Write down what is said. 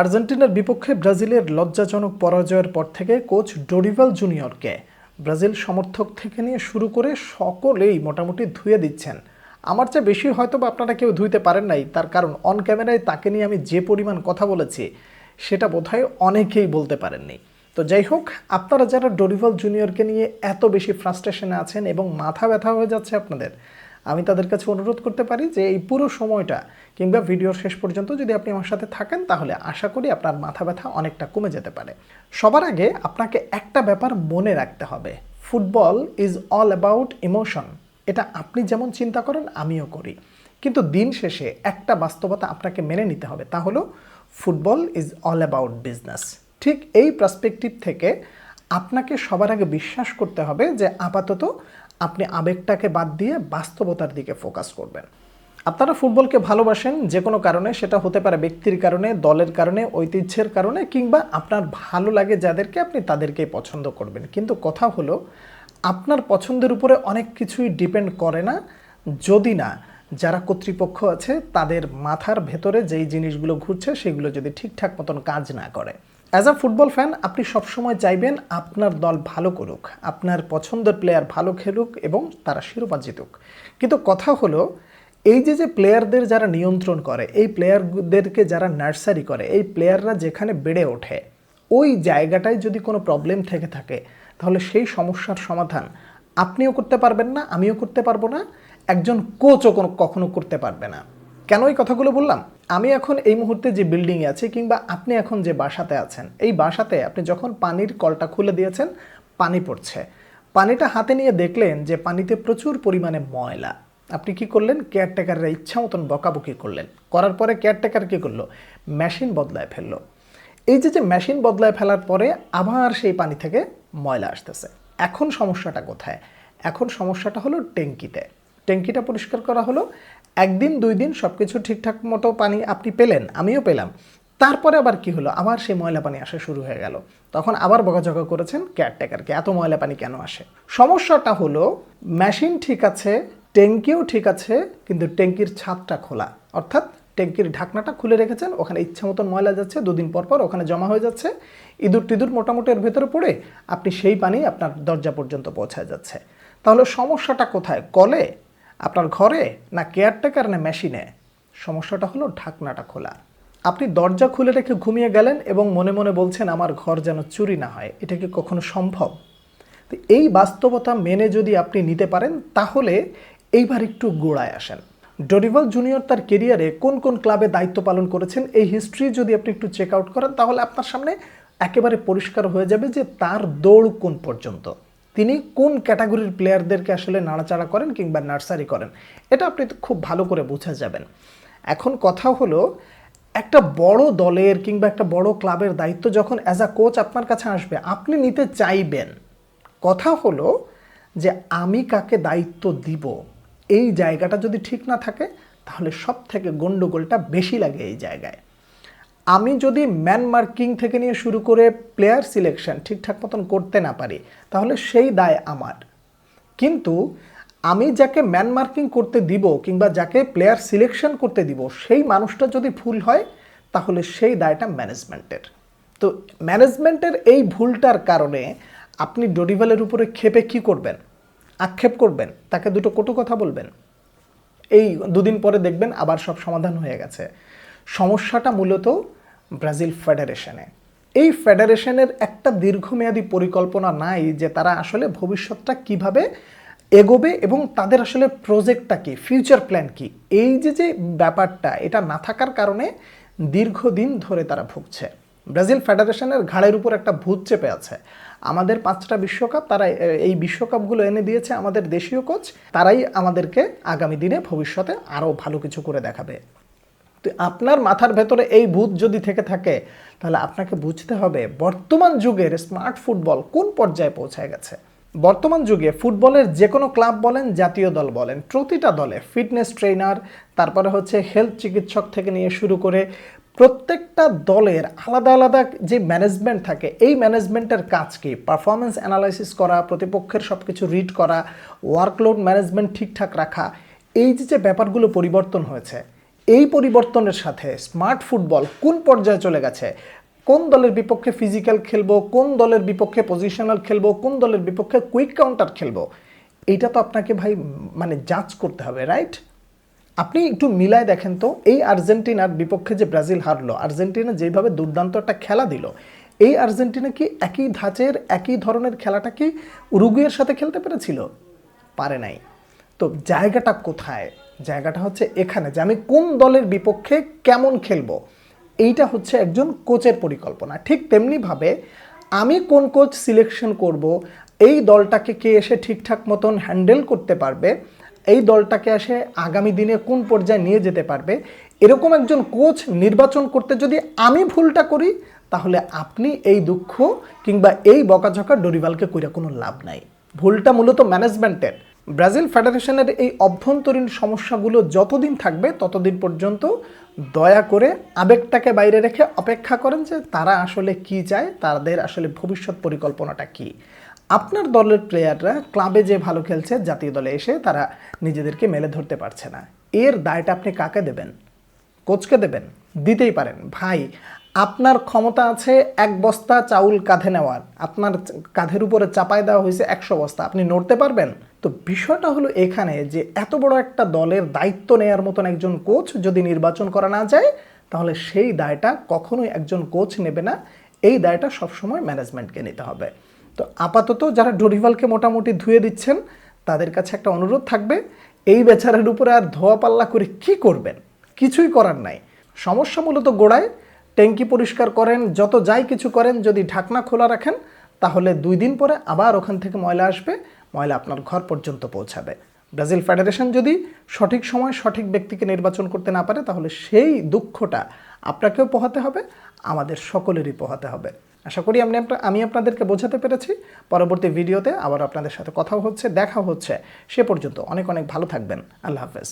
আর্জেন্টিনার বিপক্ষে ব্রাজিলের লজ্জাজনক পরাজয়ের পর থেকে কোচ ডোরিভাল জুনিয়রকে ব্রাজিল সমর্থক থেকে নিয়ে শুরু করে সকলেই মোটামুটি ধুয়ে দিচ্ছেন। আমার চেয়ে বেশি হয়তো বা আপনারা কেউ ধুইতে পারেন নাই, তার কারণ অন ক্যামেরায় তাকে নিয়ে আমি যে পরিমাণ কথা বলেছি, সেটা বোধহয় অনেকেই বলতে পারেননি। তো যাই হোক, আপনারা যারা ডোরিভাল জুনিয়রকে নিয়ে এত বেশি ফ্রাস্ট্রেশনে আছেন এবং মাথা ব্যথা হয়ে যাচ্ছে আপনাদের আমি তাদের কাছে অনুরোধ করতে পারি যে এই পুরো সময়টা কিংবা ভিডিওর শেষ পর্যন্ত যদি আপনি আমার সাথে থাকেন, তাহলে আশা করি আপনার মাথা ব্যথা অনেকটা কমে যেতে পারে। সবার আগে আপনাকে একটা ব্যাপার মনে রাখতে হবে। Football is all about emotion এটা আপনি যেমন চিন্তা করেন, আমিও করি। কিন্তু দিন শেষে একটা বাস্তবতা আপনাকে মেনে নিতে হবে। তা হলো, football is all about business ঠিক এই পার্সপেক্টিভ থেকে আপনাকে সবার আগে বিশ্বাস করতে হবে যে আপাতত আপনি আবেগটাকে বাদ দিয়ে বাস্তবতার দিকে ফোকাস করবেন। আপনারা ফুটবলকে ভালোবাসেন যে কোনো কারণে, সেটা হতে পারে ব্যক্তির কারণে, দলের কারণে, ঐতিহ্যের কারণে, কিংবা আপনার ভালো লাগে যাদেরকে আপনি তাদেরকেই পছন্দ করবেন। কিন্তু কথা হলো, আপনার পছন্দের উপরে অনেক কিছুই ডিপেন্ড করে না, যদি না যারা কর্তৃপক্ষ আছে, তাদের মাথার ভেতরে যেই জিনিসগুলো ঘুরছে, সেগুলো যদি ঠিকঠাক মতন কাজ না করে। অ্যাজ আ ফুটবল ফ্যান আপনি সবসময় চাইবেন আপনার দল ভালো করুক, আপনার পছন্দের প্লেয়ার ভালো খেলুক এবং তারা শিরোপা জিতুক। কিন্তু কথা হলো, এই যে যে প্লেয়ারদের যারা নিয়ন্ত্রণ করে, এই প্লেয়ারদেরকে যারা নার্সারি করে, এই প্লেয়াররা যেখানে বেড়ে ওঠে, ওই জায়গাটায় যদি কোনো প্রবলেম থেকে থাকে, তাহলে সেই সমস্যার সমাধান আপনিও করতে পারবেন না, আমিও করতে পারব না, একজন কোচও কোনো, কখনো করতে পারবে না। কেন এই কথাগুলো বললাম? আমি এখন এই মুহূর্তে যে বিল্ডিংয়ে আছি কিংবা আপনি এখন যে বাসাতে আছেন, এই বাসাতে আপনি যখন পানির কলটা খুলে দিয়েছেন, পানি পড়ছে। পানিটা হাতে নিয়ে দেখলেন যে পানিতে প্রচুর পরিমাণে ময়লা। আপনি কি করলেন? কেয়ারটেকাররা ইচ্ছা মতন বকাবকি করলেন। করার পরে কেয়ারটেকার কী করল? মেশিন বদলায় ফেলল। এই যে যে মেশিন বদলায় ফেলার পরে আবার সেই পানি থেকে ময়লা আসতেছে। এখন সমস্যাটা কোথায়? এখন সমস্যাটা হলো ট্যাঙ্কিতে। ট্যাঙ্কিটা পরিষ্কার করা হলো। একদিন, দুই দিন সব কিছু ঠিকঠাক মতো পানি আপনি পেলেন, আমিও পেলাম। তারপরে আবার কি হলো? আবার সেই ময়লা পানি আসা শুরু হয়ে গেল। তখন আবার বকাঝকা করেছেন কেয়ারটেকারকে এত ময়লা পানি কেন আসে? সমস্যাটা হলো মেশিন ঠিক আছে, ট্যাঙ্কিও ঠিক আছে, কিন্তু ট্যাঙ্কির ছাদটা খোলা। অর্থাৎ ট্যাঙ্কির ঢাকনাটা খুলে রেখেছেন, ওখানে ইচ্ছা মতন ময়লা যাচ্ছে, দুদিন পর পর ওখানে জমা হয়ে যাচ্ছে। ইঁদুর টিঁদুর মোটামুটি এর ভেতরে পড়ে আপনি সেই পানি আপনার দরজা পর্যন্ত পৌঁছায় যাচ্ছে। তাহলে সমস্যাটা কোথায়? কলে আপনার ঘরে না কেয়ারটেকার না মেশিনে? সমস্যাটা হলো ঢাকনাটা খোলা। আপনি দরজা খুলে রেখে ঘুমিয়ে গেলেন এবং মনে মনে বলছেন, আমার ঘর যেন চুরি না হয়। এটা কি কখনো সম্ভব? তো এই বাস্তবতা মেনে যদি আপনি নিতে পারেন, তাহলে এইবার একটু গোড়ায় আসেন। ডরিভাল জুনিয়র তার কেরিয়ারে কোন কোন ক্লাবে দায়িত্ব পালন করেছেন, এই হিস্ট্রি যদি আপনি একটু চেক আউট করেন, তাহলে আপনার সামনে একেবারে পরিষ্কার হয়ে যাবে যে তার দৌড় কোন পর্যন্ত। তিনি কোন ক্যাটাগরির প্লেয়ারদেরকে আসলে নাড়াচাড়া করেন কিংবা নার্সারি করেন? এটা আপনি খুব ভালো করে বোঝা যাবেন। এখন কথা হলো, একটা বড় দলের কিংবা একটা বড় ক্লাবের দায়িত্ব যখন অ্যাজ আ কোচ আপনার কাছে আসবে, আপনি নিতে চাইবেন। কথা হলো যে আমি কাকে দায়িত্ব দিব? এই জায়গাটা যদি ঠিক না থাকে, তাহলে সব থেকে গণ্ডগোলটা বেশি লাগে এই জায়গায়। আমি যদি ম্যান মার্কিং থেকে নিয়ে শুরু করে প্লেয়ার সিলেকশন ঠিকঠাক মতন করতে না পারি, তাহলে সেই দায় আমার। কিন্তু আমি যাকে ম্যান মার্কিং করতে দিব কিংবা যাকে প্লেয়ার সিলেকশন করতে দিব, সেই মানুষটা যদি ভুল হয়, তাহলে সেই দায়টা ম্যানেজমেন্টের তো ম্যানেজমেন্টের এই ভুলটার কারণে আপনি ডোরিভালের উপরে ক্ষেপে কি করবেন? আক্ষেপ করবেন? তাকে দুটো কটু কথা বলবেন? এই দুদিন পরে দেখবেন আবার সব সমাধান হয়ে গেছে। সমস্যাটা মূলত ব্রাজিল ফেডারেশনে। এই ফেডারেশনের একটা দীর্ঘমেয়াদী পরিকল্পনা নাই যে তারা আসলে ভবিষ্যৎটা কীভাবে এগোবে এবং তাদের আসলে প্রজেক্টটা কি, ফিউচার প্ল্যান কি। এই যে যে ব্যাপারটা, এটা না থাকার কারণে দীর্ঘদিন ধরে তারা ভুগছে। ব্রাজিল ফেডারেশনের ঘাড়ের উপর একটা ভূত চেপে আছে। আমাদের পাঁচটা বিশ্বকাপ তারা এই বিশ্বকাপগুলো এনে দিয়েছে আমাদের দেশীয় কোচ। তারাই আমাদেরকে আগামী দিনে ভবিষ্যতে আরও ভালো কিছু করে দেখাবে। তো আপনার মাথার ভেতরে এই ভূত যদি থেকে থাকে, তাহলে আপনাকে বুঝতে হবে বর্তমান যুগের স্মার্ট ফুটবল কোন পর্যায়ে পৌঁছায় গেছে। বর্তমান যুগে ফুটবলের যে কোনো ক্লাব বলেন, জাতীয় দল বলেন, প্রতিটা দলে ফিটনেস ট্রেনার তারপরে হচ্ছে হেলথ চিকিৎসক থেকে নিয়ে শুরু করে প্রত্যেকটা দলের আলাদা আলাদা যে ম্যানেজমেন্ট থাকে, এই ম্যানেজমেন্টের কাজ কি? পারফরমেন্স অ্যানালাইসিস করা, প্রতিপক্ষের সব কিছু রিড করা, ওয়ার্কলোড ম্যানেজমেন্ট ঠিকঠাক রাখা, এই যে যে ব্যাপারগুলো পরিবর্তন হয়েছে এই পরিবর্তনের সাথে স্মার্ট ফুটবল কোন পর্যায়ে চলে গেছে? কোন দলের বিপক্ষে ফিজিক্যাল খেলব? কোন দলের বিপক্ষে পজিশনাল খেলব? কোন দলের বিপক্ষে কুইক কাউন্টার খেলব? এইটা তো আপনাকে ভাই মানে জাজ করতে হবে রাইট আপনি একটু মিলায় দেখেন তো, এই আর্জেন্টিনার বিপক্ষে যে ব্রাজিল হারলো, আর্জেন্টিনা যেভাবে দুর্দান্ত একটা খেলা দিল, এই আর্জেন্টিনা কি একই ধাঁচের, একই ধরনের খেলাটা কি উরুগুয়ের সাথে খেলতে পেরেছিল? পারে নাই। তো জায়গাটা কোথায়? জায়গাটা হচ্ছে এখানে যে আমি কোন দলের বিপক্ষে কেমন খেলব। এইটা হচ্ছে একজন কোচের পরিকল্পনা। ঠিক তেমনিভাবে আমি কোন কোচ সিলেকশন করব, এই দলটাকে কে এসে ঠিকঠাক মতন হ্যান্ডেল করতে পারবে, এই দলটাকে এসে আগামী দিনে কোন পর্যায়ে নিয়ে যেতে পারবে, এরকম একজন কোচ নির্বাচন করতে যদি আমি ভুলটা করি, তাহলে আপনি এই দুঃখ কিংবা এই বকাঝকা ডরিভালকে কইরা কোনো লাভ নাই। ভুলটা মূলত ম্যানেজমেন্টের ব্রাজিল ফেডারেশনের এই অভ্যন্তরীণ সমস্যাগুলো যতদিন থাকবে, ততদিন পর্যন্ত দয়া করে আবেগটাকে বাইরে রেখে অপেক্ষা করেন যে তারা আসলে কি চায়, তাদের আসলে ভবিষ্যৎ পরিকল্পনাটা কি। আপনার দলের প্লেয়াররা ক্লাবে যে ভালো খেলছে, জাতীয় দলে এসে তারা নিজেদেরকে মেলে ধরতে পারছে না। এর দায়টা আপনি কাকে দেবেন? কোচকে দেবেন? দিতেই পারেন। ভাই আপনার ক্ষমতা আছে এক বস্তা চাউল কাঁধে নেওয়ার। আপনার কাঁধের উপরে চাপায় দেওয়া হয়েছে একশো বস্তা। আপনি নড়তে পারবেন? তো বিষয়টা হলো এখানে যে এত বড় একটা দলের দায়িত্ব নেয়ার মতন একজন কোচ যদি নির্বাচন করা না যায়, তাহলে সেই দায়টা কখনোই একজন কোচ নেবে না। এই দায়টা সবসময় ম্যানেজমেন্টকে নিতে হবে। তো আপাতত যারা ডরিভালকে মোটামুটি ধুয়ে দিচ্ছেন, তাদের কাছে একটা অনুরোধ থাকবে, এই বেচারের উপরে আর ধোয়া পাল্লা করে কি করবেন? কিছুই করার নাই। সমস্যা মূলত গোড়ায় ট্যাঙ্কি পরিষ্কার করেন, যত যাই কিছু করেন, যদি ঢাকনা খোলা রাখেন, তাহলে দুই দিন পরে আবার ওখান থেকে ময়লা আসবে, ময়লা আপনার ঘর পর্যন্ত পৌঁছাবে। ব্রাজিল ফেডারেশন যদি সঠিক সময় সঠিক ব্যক্তিকে নির্বাচন করতে না পারে, তাহলে সেই দুঃখটা আপনাকেও পোহাতে হবে, আমাদের সকলেরই পোহাতে হবে। আশা করি আমি আমি আপনাদেরকে বোঝাতে পেরেছি। পরবর্তী ভিডিওতে আবার আপনাদের সাথে কথাও হচ্ছে দেখা হচ্ছে। সে পর্যন্ত অনেক অনেক ভালো থাকবেন। আল্লাহ হাফেজ।